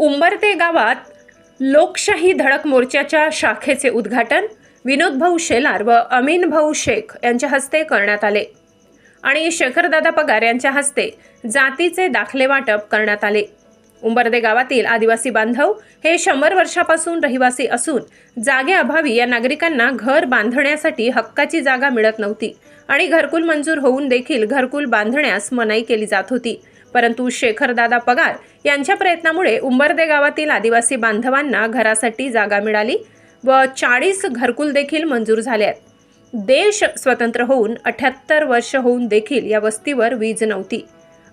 उंबरते गावात लोकशाही धडक मोर्चाच्या शाखेचे उद्घाटन विनोद भाऊ शेलार व अमीन भाऊ शेख यांच्या हस्ते करण्यात आले. आणि शेखरदादा पगार यांच्या हस्ते जातीचे दाखले वाटप करण्यात आले. उंबरदे गावातील आदिवासी बांधव हे शंभर वर्षापासून रहिवासी असून जागेअभावी या नागरिकांना घर बांधण्यासाठी हक्काची जागा मिळत नव्हती आणि घरकुल मंजूर होऊन देखील घरकुल बांधण्यास मनाई केली जात होती. परंतु शेखरदादा पगार यांच्या प्रयत्नामुळे उंबरदे गावातील आदिवासी बांधवांना घरासाठी जागा मिळाली व चाळीस घरकुल देखील मंजूर झाले आहेत. देश स्वतंत्र होऊन अठ्याहत्तर वर्ष होऊन देखील या वस्तीवर वीज नव्हती.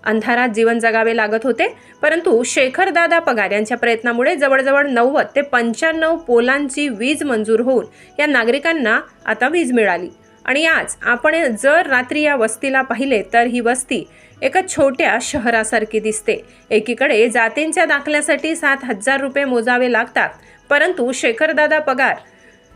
अंधारात जीवन जगावे लागत होते परंतु शेखरदादा पगार यांच्या प्रयत्नामुळे जवळजवळ नव्वद ते पंच्याण्णव पोलांची वीज मंजूर होऊन या नागरिकांना आता वीज मिळाली. आणि आज आपण जर रात्री या वस्तीला पाहिले तर ही वस्ती एका छोट्या शहरासारखी दिसते. एकीकडे जातींच्या दाखल्यासाठी सात हजार रुपये मोजावे लागतात परंतु शेखरदादा पगार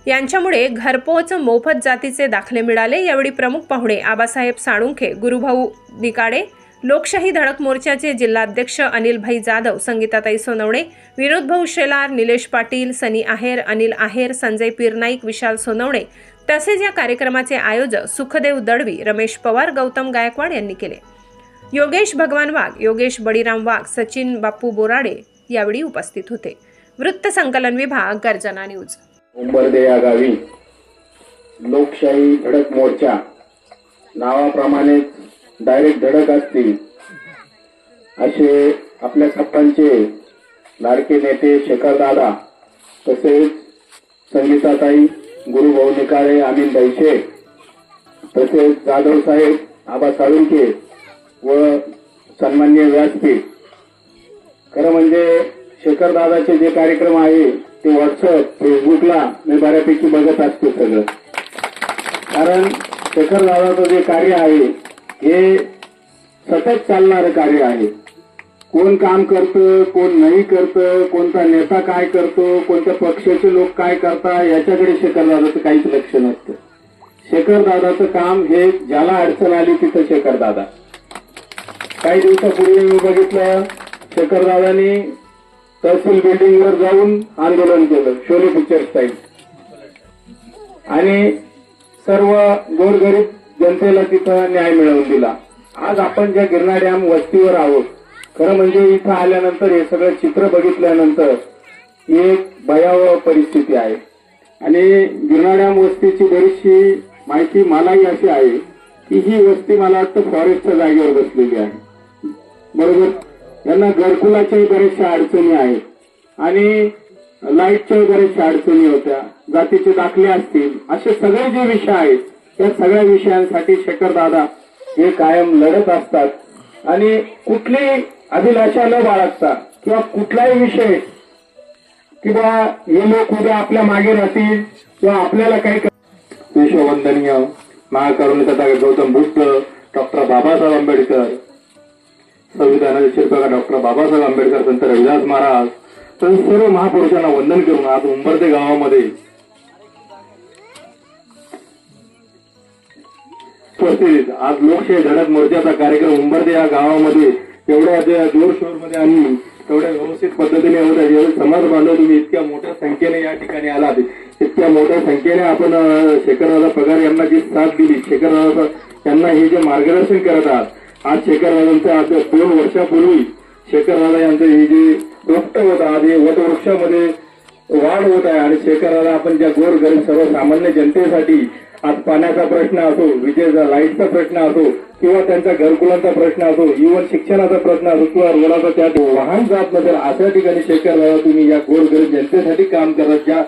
यांच्यामुळे घरपोच मोफत जातीचे दाखले मिळाले यावेळी प्रमुख पाहुणे आबासाहेब साळुंखे गुरुभाऊ निकाडे लोकशाही धडक मोर्चाचे जिल्हाध्यक्ष अनिलभाई जाधव संगीताताई सोनवणे विनोदभाऊ शेलार निलेश पाटील सनी आहेर अनिल आहेर संजय पिरनाईक विशाल सोनवणे तसेच या कार्यक्रमाचे आयोजक सुखदेव दळवी रमेश पवार गौतम गायकवाड यांनी केले. योगेश भगवान वाघ योगेश बळीराम वाघ सचिन बापू बोराडे यावेळी उपस्थित होते. वृत्त संकलन विभाग गर्जना न्यूज. उंबरदे या गावी लोकशाही धडक मोर्चा नावाप्रमाणे डायरेक्ट धडक असतील असे आपल्या सप्पांचे लाडके नेते शेखरदादा तसेच संगीताताई गुरुभाऊ निकाळे अमिन बैशे तसेच जाधव साहेब आबा साळुंके व सन्मान्य व्यासपीठ. खरं म्हणजे शेखरदादाचे जे कार्यक्रम आहे ते व्हॉट्सअप फेसबुकला मी बऱ्यापैकी बघत असते सगळं. कारण शेखरदादाचं जे कार्य आहे हे सतत चालणारं कार्य आहे. कोण काम करतं कोण नाही करतं कोणता नेता काय करतो कोणत्या पक्षाचे लोक काय करतात याच्याकडे शेखरदादाचं काहीच लक्ष नसतं. शेखरदादाचं काम हे ज्याला अडचण आली तिथं शेखरदादा. काही दिवसापूर्वी मी बघितलं शेखरदादांनी तहसील बिल्डिंग वर जाऊन आंदोलन केलं शोले पिक्चर स्टाईल. आणि सर्व गोरगरीब जनतेला तिथं न्याय मिळवून दिला. आज आपण ज्या गिरणा डॅम वस्तीवर आहोत खरं म्हणजे इथं आल्यानंतर हे सगळं चित्र बघितल्यानंतर ही एक भयावह परिस्थिती आहे. आणि गिरणाऱ्या वस्तीची बरीचशी माहिती मलाही अशी आहे की ही वस्ती मला वाटतं फॉरेस्टच्या जागेवर बसलेली आहे. बरोबर? यांना घरकुलाच्याही बऱ्याचशा अडचणी आहेत. आणि लाईटच्या बऱ्याचशा अडचणी होत्या. जातीचे दाखले असतील. असे सगळे जे विषय आहेत त्या सगळ्या विषयांसाठी शेखर दादा हे कायम लढत असतात. आणि कुठली अभिलाषा न बाळगता. किंवा कुठलाही विषय किंवा हे लोक उद्या आपल्या मागे राहतील किंवा आपल्याला काही विश्ववंदनीय महाकरुणी गौतम बुद्ध डॉक्टर बाबासाहेब आंबेडकर संविधानाचे शिल्पकार डॉक्टर बाबासाहेब आंबेडकर संत रविदास महाराज तर सर्व महापुरुषांना वंदन करून आज उंबरदे गावामध्ये उपस्थित आज लोकशाही धडक मोर्चाचा कार्यक्रम उंबरदे या गावामध्ये एवढ्या जोरमध्ये आम्ही तेवढ्या व्यवस्थित पद्धतीने होत आहे जेवढे समाज बांधव तुम्ही इतक्या मोठ्या संख्येने या ठिकाणी आलात. इतक्या मोठ्या संख्येने आपण शेखरवाला शेखरदादा पगार यांना जी साथ दिली शेखरदादा त्यांना हे जे मार्गदर्शन करत आहात आज शेखरदादांचं आज दोन वर्षापूर्वी शेखरदादा यांचं हे जे रोपटं होत आज हे वटवृक्षामध्ये वाढ होत आहे आणि शेखराला आपण ज्या गोर गरीब सर्वसामान्य जनतेसाठी आज पाण्याचा प्रश्न असो विजेचा लाईटचा प्रश्न असो किंवा त्यांच्या घरकुलांचा प्रश्न असो इव्हन शिक्षणाचा प्रश्न असो किंवा रोडाचा त्यात वाहन जात नसेल अशा ठिकाणी शेखर तुम्ही या गोरगरीब जनतेसाठी काम करत ज्या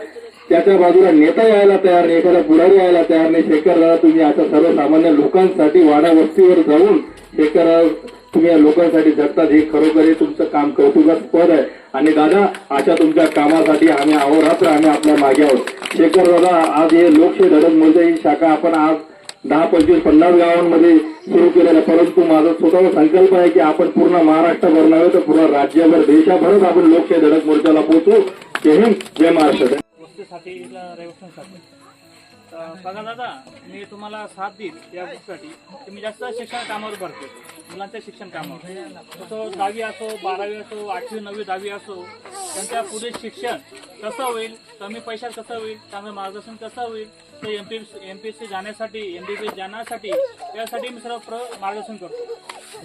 त्याच्या बाजूला नेता यायला तयार नाही एखादा पुढारी यायला तयार नाही. शेखर तुम्ही अशा सर्वसामान्य लोकांसाठी वाडावस्तीवर जाऊन शेखर तुम्ही या लोकांसाठी जगतात. हे खरोखर हे तुमचं काम कौतुकास्पद आहे. आणि दादा अशा तुमच्या कामासाठी आम्ही अहोरात्र आम्ही आपल्या मागे आहोत. शेखर दादा आज हे लोकशाही धडक मोर्चा ही शाखा आपण आज दहा पंचवीस पन्नास गावांमध्ये सुरू केलेलं परंतु माझा स्वतःचा संकल्प आहे की आपण पूर्ण महाराष्ट्रभर नव्हे तर पूर्ण राज्यभर देशाभरच आपण लोकशाही धडक मोर्चाला पोहोचू. जय हिंद जय महाराष्ट्र. बघा दादा मी तुम्हाला साथ देईल या गोष्टीसाठी. तुम्ही जास्त शिक्षण कामावर भरतो. मुलांच्या शिक्षण कामावर. तसं दहावी असो बारावी असो आठवी नववी दहावी असो त्यांच्या पुढे शिक्षण कसं होईल? कमी पैशात कसं होईल? चांगलं मार्गदर्शन कसं होईल? ते M P M P S C जाण्यासाठी एम बी बी एस जाण्यासाठी त्यासाठी मी सर्व प्र मार्गदर्शन करतो.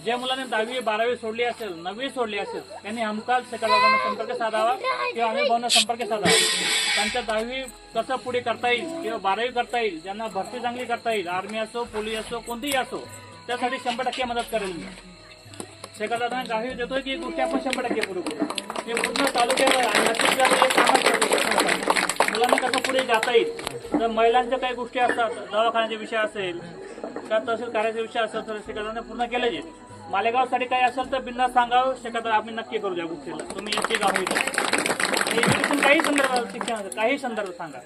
ज्या मुलाने दहावी बारावी सोडली असेल नववी सोडली असेल त्यांनी हमकाल शेतकऱ्यांना संपर्क साधावा किंवा आम्ही भावना संपर्क साधावा. त्यांच्या दहावी कसं पुढे करता येईल किंवा बारावी करता येईल ज्यांना भरती चांगली करता येईल आर्मी असो पोलीस असो कोणतीही असो त्यासाठी शंभर टक्के मदत करेल मी. शेखरदादा गावी देतोय की गोष्टी आपण शंभर टक्के पुढे करू. हे पूर्ण तालुक्यावर आणि छत्तीसगड मुलांना कसं पुढे जाता येईल? तर महिलांच्या काही गोष्टी असतात दवाखान्याचे विषय असेल का तहसील कार्याचा विषय असेल तर शेखरदाने पूर्ण केले जाईल मालेगावसाठी काही असेल तर बिंदा सांगावं. शेखरदा आम्ही नक्की करू या गोष्टीला तुम्ही इथे. गाव एज्युकेशन काही संदर्भात शिक्षणाचं काही संदर्भ सांगा.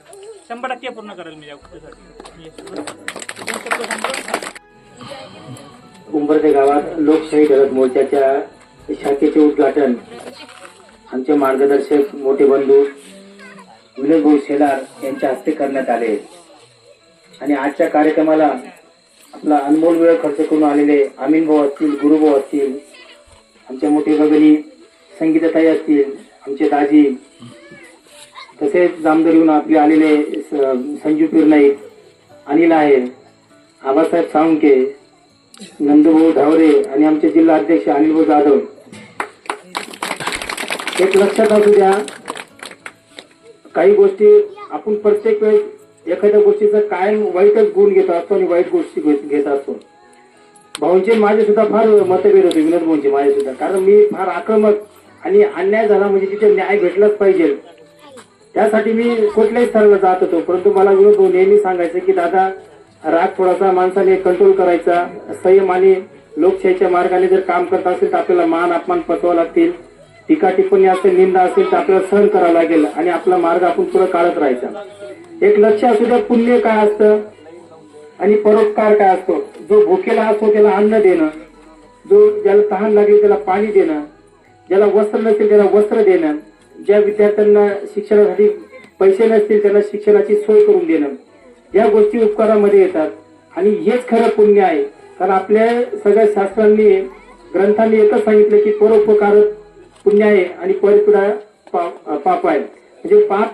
शंभर टक्के पूर्ण करेल मी या गोष्टीसाठी. दोन उंबरदे गावात लोकशाही धडक मोर्चाच्या शाखेचे उद्घाटन. आमचे मार्गदर्शक मोठे बंधू विनोद भाऊ शेलार यांच्या हस्ते करण्यात आले. आणि आजच्या कार्यक्रमाला आपला अनमोल वेळ खर्च करून आलेले अमीन भाऊ असतील गुरुभाऊ असतील आमच्या मोठे भगिनी संगीताताई असतील आमचे दाजी तसेच जामदार येऊन आपले आलेले स- संजू पिरनाईक अनिल आहे आबासाहेब साळुंके नंदभाऊ धावरे आणि आमचे जिल्हा अध्यक्ष अनिलभाऊ जाधव. एक लक्षात असू द्या काही गोष्टी आपण प्रत्येक वेळेस एखाद्या गोष्टीचा कायम वाईटच गुण घेत असतो आणि वाईट गोष्टी घेत घेत असतो. भाऊंचे माझे सुद्धा फार मतभेद होते विनोद भाऊंचे माझे सुद्धा. कारण मी फार आक्रमक आणि अन्याय झाला म्हणजे तिथे न्याय भेटलाच पाहिजे. त्यासाठी मी कुठल्याही स्थळाला जात होतो परंतु मला विनोद भाऊ नेहमी सांगायचं की दादा राग थोडासा माणसाने कंट्रोल करायचा. संयम आणि लोकशाहीच्या मार्गाने जर काम करत असेल तर आपल्याला मान अपमान पचवावं लागतील. टीका टिप्पणी असेल निंदा असेल तर आपल्याला सहन करावं लागेल आणि आपला मार्ग आपण पुढे काढत राहायचा. एक लक्ष असू द्या पुण्य काय असतं आणि परोपकार काय असतो. जो भुकेला असतो त्याला अन्न देणं. जो ज्याला तहान लागेल त्याला पाणी देणं. ज्याला वस्त्र नसेल त्याला वस्त्र देणं. ज्या विद्यार्थ्यांना शिक्षणासाठी पैसे नसतील त्यांना शिक्षणाची सोय करून देणं. या गोष्टी उपकारामध्ये येतात. आणि हेच खरं पुण्य आहे. कारण आपल्या सगळ्या शास्त्रांनी ग्रंथांनी एकच सांगितलं की परोपकार पुण्य आहे आणि परपिडा पाप आहे. म्हणजे पाप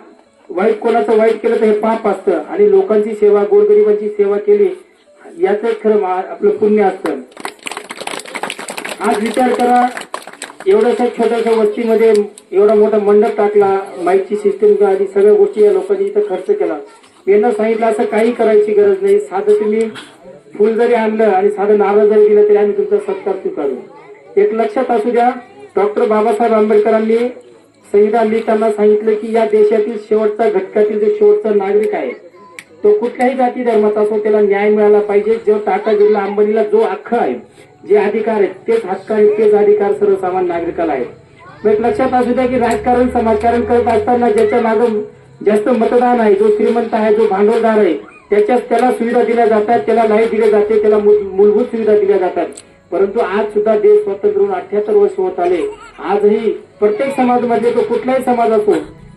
वाईट कोणाचं वाईट केलं तर हे पाप असतं. आणि लोकांची सेवा गोरगरिबांची सेवा केली याच खरं आपलं पुण्य असतं. आज विचार करा एवढ्याशा छोट्याशा वस्तीमध्ये एवढा मोठा मंडप टाकला माईकची सिस्टीम आणि सगळ्या गोष्टी या लोकांनी इथं खर्च केला. यांना सांगितलं असं काही करायची गरज नाही. साधं तुम्ही फुल जरी आणलं आणि साधं नारळ जरी दिलं तरी आम्ही तुमचा सत्कार स्वीकारू. एक लक्षात असू द्या डॉक्टर बाबासाहेब आंबेडकरांनी संविधान लिहिताना सांगितलं की या देशातील शेवटचा घटकातील जो शेवटचा नागरिक आहे तो कुठल्याही जाती धर्माचा असो त्याला न्याय मिळाला पाहिजे. जो टाटा बिर्ला अंबानीला जो हक्क आहे जे अधिकार आहेत तेच हक्क आहेत तेच अधिकार सर्वसामान्य नागरिकाला आहेत. मग एक लक्षात असू द्या की राजकारण समाजकारण करत असताना ज्याच्या मागं जास्त मतदान आहे जो श्रीमंत आहे जो भांडवलदार आहे त्याच्यात त्याला सुविधा दिल्या जातात त्याला लाइट दिले जाते त्याला मूल- मूलभूत सुविधा दिल्या जातात. परंतु आज सुद्धा देश स्वतंत्र होऊन अठ्याहत्तर वर्ष होत आले. आजही प्रत्येक समाजामध्ये तो कुठलाही समाज असो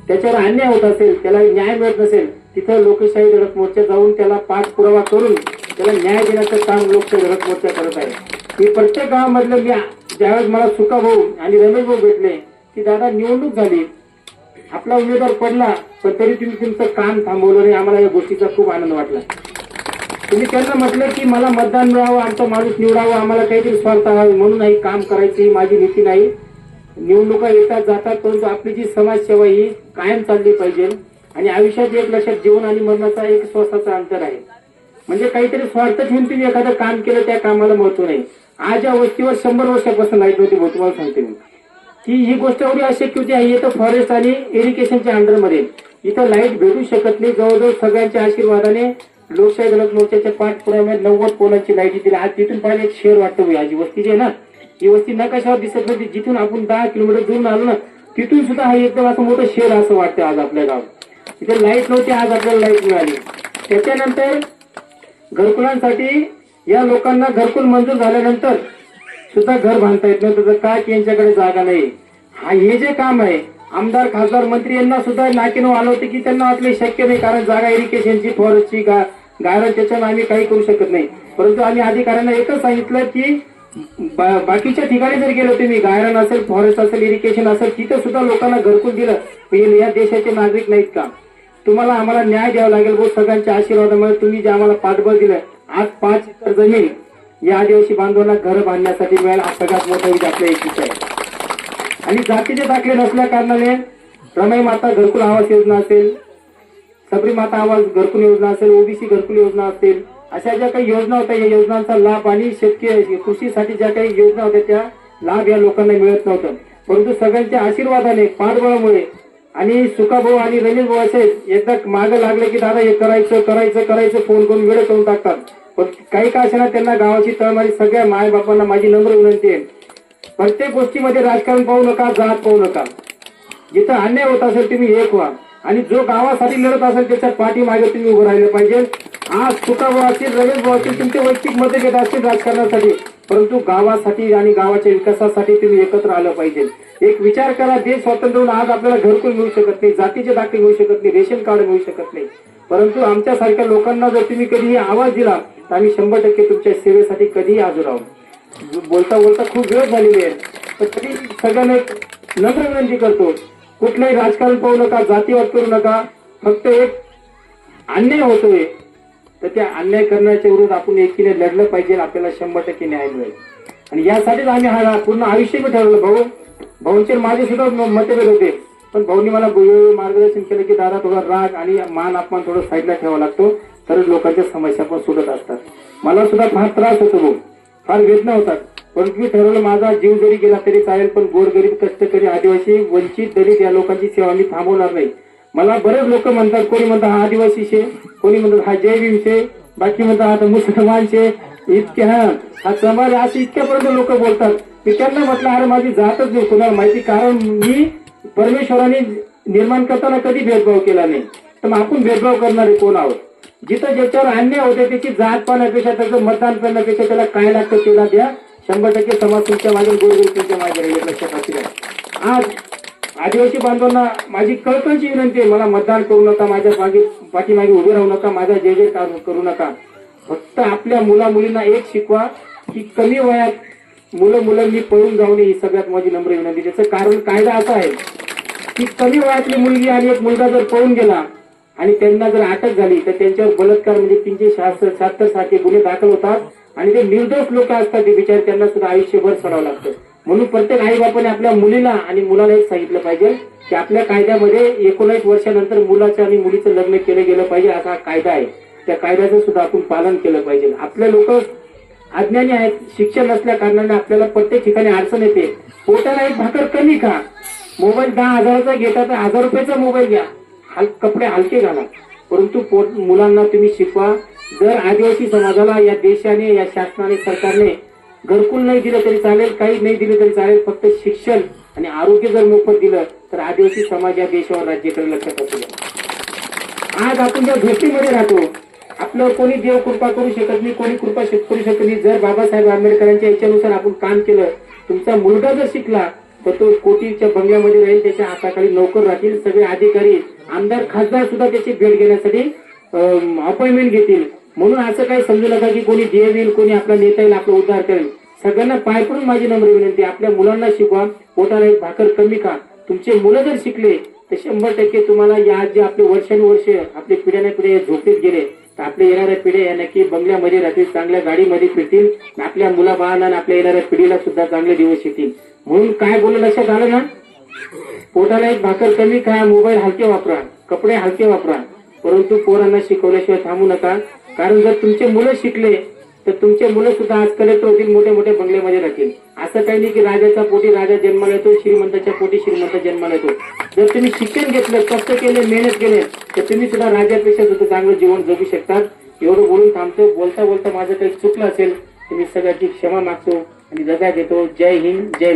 त्याच्यावर अन्याय होत असेल त्याला न्याय मिळत नसेल तिथं लोकशाही लढत मोर्चा जाऊन त्याला पाठपुरावा करून त्याला न्याय देण्याचं काम लोकशाही लढत मोर्चा करत आहे. मी प्रत्येक गावामधलं मी ज्यावेळेस मला सुका भाऊ आणि रमेश भाऊ भेटले की दादा निवडणूक झाली. आपला उमेदवार पडला पण तरी तुम्ही तुमचं काम थांबवलं नाही. आम्हाला या गोष्टीचा खूप आनंद वाटला. तुम्ही त्यांना म्हटलं की मला मतदान मिळावं आमचा माणूस निवडावं आम्हाला काहीतरी स्वार्थ हवा म्हणून ही काम करायची ही माझी नीती नाही. निवडणुका येतात जातात परंतु आपली जी समाजसेवा ही कायम चालली पाहिजे. आणि आयुष्यात एक लक्षात जीवन आणि मरणाचा एक श्वासाचा अंतर आहे. म्हणजे काहीतरी स्वार्थ घेऊन तुम्ही एखादं काम केलं त्या कामाला महत्त्व नाही. आज या वस्तीवर शंभर वर्षापासून लाइट नव्हती भाऊ, तुम्हाला सांगते मी. की ही गोष्ट एवढी अशक्य होती आहे इथं फॉरेस्ट आणि इरिगेशनच्या अंडरमध्ये इथं लाइट भेटू शकत नाही. जवळजवळ सगळ्यांच्या आशीर्वादाने लोकशाही दलक मोर्चाच्या पाठपुराव्यात नव्वद पोलांची लाइट दिली आज तिथून पाहिजे एक शेर वाटतं भाऊ, आज वस्ती जी आहे ना ही वस्ती नकाशावर दिसत नाही जिथून आपण दहा किलोमीटर दूर आलो ना तिथून सुद्धा हा एकदम असं मोठं शेर असं वाटतं आज आपल्या गावात. इथे लाइट नव्हती आज आपल्याला लाइट मिळाली. त्याच्यानंतर घरकुलांसाठी या लोकांना घरकुल मंजूर झाल्यानंतर सुद्धा घर बांधता येत नाही. त्याचं काय की यांच्याकडे जागा नाही? हा हे जे काम आहे आमदार खासदार मंत्री यांना सुद्धा नाकीनं आलं होतं की त्यांना वाटले शक्य नाही कारण जागा इरिगेशनची फॉरेस्टची गा गायरन त्याच्यानं आम्ही काही करू शकत नाही. परंतु आम्ही अधिकाऱ्यांना एकच सांगितलं की बा- बाकीच्या ठिकाणी जर गेलो तुम्ही गायरन असेल फॉरेस्ट असेल इरिगेशन असेल तिथे सुद्धा लोकांना घरकुल दिलं पण या देशाचे नागरिक नाहीत का? तुम्हाला आम्हाला न्याय द्यावा लागेल भाऊ सगळ्यांच्या आशीर्वादामुळे तुम्ही जे आम्हाला पाठबळ दिलं आज पाच एकर जमीन या आदिवासी बांधवांना घर बांधण्यासाठी मिळेल हा सगळ्यात मोठा आपल्या इच्छित आहे. आणि जातीचे दाखले नसल्या कारणाने रमाई माता घरकुल आवास योजना असेल सबरी माता आवास घरकुल योजना असेल ओबीसी घरकुल योजना असेल अशा ज्या काही योजना होत्या या योजनांचा लाभ आणि शेतकरी कृषीसाठी ज्या काही योजना होत्या त्या लाभ या लोकांना मिळत नव्हतं. परंतु सगळ्यांच्या आशीर्वादाने पाठबळामुळे आणि सुखाभाऊ आणि रमेश भाऊ असे एकदा मागं लागले की दादा हे करायचं करायचं करायचं फोन करून वेळ करून टाकतात. पण काही का असेना त्यांना गावाची तळमारी सगळ्या माय बापांना माझी नम्र विनंती आहे. प्रत्येक गोष्टीमध्ये राजकारण पाहू नका जात पाहू नका. जिथं अन्याय होत असेल तुम्ही एक व्हा. आणि जो गावासाठी लढत असेल त्याच्या पाठीमागे तुम्ही उभं राहिलं पाहिजे. आज सुखाभाऊ असतील रमेश भाऊ असतील तुमचे वैयक्तिक मतभेद असतील राजकारणासाठी परंतु गावासाठी आणि गावाच्या विकासासाठी तुम्ही एकत्र आलं पाहिजे. एक विचार करा देश स्वातंत्र्य होऊन आज आपल्याला घरकुल मिळू शकत नाही जातीचे दाखले मिळू शकत नाही रेशन कार्ड मिळू शकत नाही. परंतु आमच्यासारख्या लोकांना जर तुम्ही कधीही आवाज दिला तर आम्ही शंभर टक्के तुमच्या सेवेसाठी कधीही हजर आहोत. बोलता बोलता खूप वेळ झालेली आहे. तर तरी सगळ्यांना एक नम्र विनंती करतो कुठलंही राजकारण पाहू नका जातीवाद करू नका फक्त एक अन्याय होतोय. तर त्या अन्याय करण्याच्या विरोधात आपण एकीने लढलं पाहिजे आपल्याला शंभर टक्के न्याय मिळेल. आणि यासाठीच आम्ही हा पूर्ण आयुष्य मी ठरवलं. भाऊ भाऊंचे माझे सुद्धा मतभेद होते. पण भाऊनी मला वेळोवेळी मार्गदर्शन केलं की दादा थोडा राग आणि मान अपमान थोडं साईडला ठेवावा लागतो. तरच लोकांच्या समस्या पण सुटत असतात. मला सुद्धा फार त्रास होतो भाऊ. फार वेदना होतात. परंतु मी ठरवलं माझा जीव जरी गेला तरी चालेल पण गोरगरीब कष्टकरी आदिवासी वंचित दलित या लोकांची सेवा मी थांबवणार नाही. मला बरेच लोक म्हणतात कोणी म्हणतात हा आदिवासी शे कोणी म्हणतात हा जय शे बाकी म्हणतात हा तर मुसलमान शे. इतके हा हा समाज असे इतक्यापर्यंत लोक बोलतात. मी त्यांना म्हटलं अरे माझी जातच नाही कुणाला माहिती? कारण मी परमेश्वराने निर्माण करताना कधी भेदभाव केला नाही. तर मग आपण भेदभाव करणारे कोण आहोत? जिथं ज्याच्यावर अन्याय होते त्याची जात पाहण्यापेक्षा त्याचं मतदान करण्यापेक्षा त्याला काय लागतं त्याला द्या. शंभर टक्के समाज तुमच्या मागे गोरगरीब तुमच्या मागे राहील लक्षात असू आज आदिवासी बांधवांना माझी कळकळची विनंती आहे मला मतदान करू नका माझ्या मागे पाठीमागे उभे राहू नका माझा जय काम करू नका. फक्त आपल्या मुला मुलींना एक शिकवा की कमी वयात मुलं मुलांनी पळून जाऊ नये ही सगळ्यात माझी नम्र विनंती त्याचं कारण कायदा असा आहे की कमी वयातली मुलगी आणि एक मुलगा जर पळून गेला आणि त्यांना जर अटक झाली तर त्यांच्यावर बलात्कार म्हणजे तीनशे शहात्तर सारखे गुन्हे दाखल होतात आणि ते निर्दोष लोक असतात ते बिचारे त्यांना सुद्धा आयुष्यभर सोडावं लागतं. म्हणून प्रत्येक आई बापाने आपल्या मुलीला आणि मुलाला एक सांगितलं पाहिजे की आपल्या कायद्यामध्ये एकोणीस वर्षानंतर मुलाचं आणि मुलीचं लग्न केलं गेलं पाहिजे असा कायदा आहे. त्या कायद्याचं सुद्धा आपण पालन केलं पाहिजे. आपले लोक अज्ञानी आहेत शिक्षण नसल्या कारणाने आपल्याला प्रत्येक ठिकाणी अडचण येते. पोटाला एक भाकर कमी खा. मोबाईल दहा हजाराचा घेता तर हजार रुपयाचा मोबाईल घ्या. हल कपडे हलके घाला. परंतु पोट मुलांना तुम्ही शिकवा. जर आदिवासी समाजाला या देशाने या शासनाने सरकारने घरकुल नाही दिलं तरी चालेल काही नाही दिलं तरी चालेल फक्त शिक्षण आणि आरोग्य जर मोफत दिलं तर आदिवासी समाज या देशावर राज्य करेल लक्षात असू आज आपण ज्या झोपडीमध्ये राहतो आपलं कोणी देव कृपा करू शकत नाही कोणी कृपा करू शकत नाही. जर बाबासाहेब आंबेडकरांच्या याच्यानुसार आपण काम केलं तुमचा मुलगा जर शिकला तर तो कोटीच्या बंगल्यामध्ये राहील त्याच्या हाताखाली नोकर राहतील सगळे अधिकारी आमदार खासदार सुद्धा त्याची भेट घेण्यासाठी अपॉइंटमेंट घेतील. म्हणून असं काही समजू नका की कोणी देव येईल कोणी आपला नेता येईल आपला उद्धार करेल. सगळ्यांना पाय पडून माझी नम्र विनंती आपल्या मुलांना शिकवा. पोटाला एक भाकर कमी का तुमचे मुलं जर शिकले तर शंभर टक्के तुम्हाला या जे आपले वर्षानुवर्ष आपले पिढ्याने पिढ्या झोपेत गेले तर आपल्या येणाऱ्या पिढ्या या नक्की बंगल्यामध्ये राहतील चांगल्या गाडीमध्ये फिरतील आपल्या मुलाबाळांना आणि आपल्या येणाऱ्या पिढीला सुद्धा चांगले दिवस येतील. म्हणून काय बोललं लक्षात आलं ना पोटाला एक भाकर कमी खा मोबाईल हलके वापरा कपडे हलके वापरा परंतु पोरांना शिकवल्याशिवाय थांबू नका. कारण जर तुमचे मुलं शिकले तर तुमचे मुलं सुद्धा आज कलेक्टर होतील मोठे मोठे बंगल्यामध्ये राहतील. असं काही नाही की राजाचा पोटी राजा जन्माला येतो श्रीमंताच्या पोटी श्रीमंत जन्माला येतो. जर तुम्ही शिक्षण घेतलं कष्ट केले मेहनत केले तर तुम्ही सुद्धा राजापेक्षा सुद्धा चांगलं जीवन जगू शकतात. एवढं बोलून थांबतो. बोलता बोलता माझं काही चुकलं असेल तुम्ही सगळ्याची क्षमा मागतो आणि जगा देतो जय हिंद जय